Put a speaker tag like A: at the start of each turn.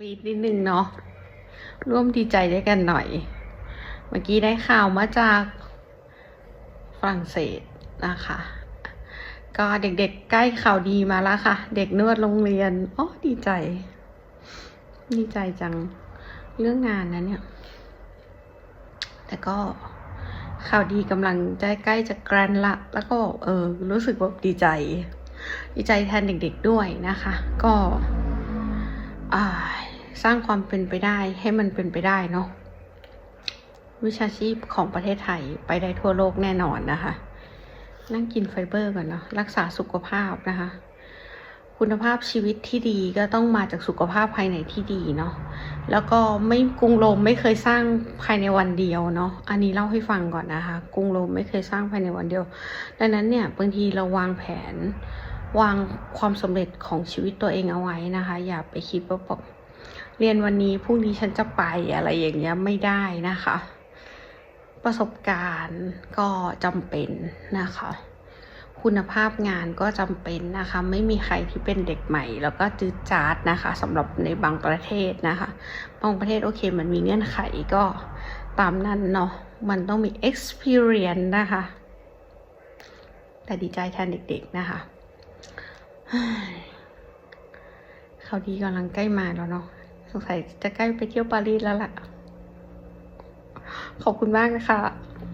A: กรีดนิดนึงเนาะร่วมดีใจด้วยกันหน่อย เมื่อกี้ได้ข่าวมาจากฝรั่งเศสนะคะ ก็เด็กๆใกล้ข่าวดีมาแล้วค่ะ เด็กนวดโรงเรียนอ๋อดีใจ ดีใจจังเรื่องงานนะเนี่ย แต่ก็ข่าวดีกำลังจะใกล้จะแกรนละ แล้วก็เออรู้สึกว่าดีใจ ดีใจแทนเด็กๆด้วยนะคะ ก็อ่า สร้างความเป็นไปได้ให้มันเป็นไปได้เนาะวิชาชีพของประเทศไทยไปได้ทั่วโลกแน่นอนนะคะ นั่งกินไฟเบอร์ก่อนเนาะรักษาสุขภาพนะคะ คุณภาพชีวิตที่ดีก็ต้องมาจากสุขภาพภายในที่ดีเนาะแล้วก็ไม่กรุงโรมไม่เคยสร้างภายในวันเดียวเนาะอันนี้เล่าให้ฟังก่อนนะคะ กรุงโรมไม่เคยสร้างภายในวันเดียว ดังนั้นเนี่ยบางทีเราวางแผนวางความสำเร็จของชีวิตตัวเองเอาไว้นะคะ อย่าไปคิดว่าแบบ เรียนวันนี้พรุ่งนี้ฉันจะไปอะไรอย่างเงี้ยไม่ได้นะคะ ประสบการณ์ก็จำเป็นนะคะ คุณภาพงานก็จำเป็นนะคะ ไม่มีใครที่เป็นเด็กใหม่ แล้วก็จืดจาดนะคะสำหรับในบางประเทศนะคะบางประเทศโอเค มันมีเงื่อนไขก็ตามนั้นเนาะมันต้องมี experience นะคะ แต่ดีใจแทนเด็กๆนะคะเขาวดีกำลังใกล้มาแล้วเนาะ สงสัยจะใกล้ไปเที่ยวปารีสแล้วล่ะ ขอบคุณมากนะคะ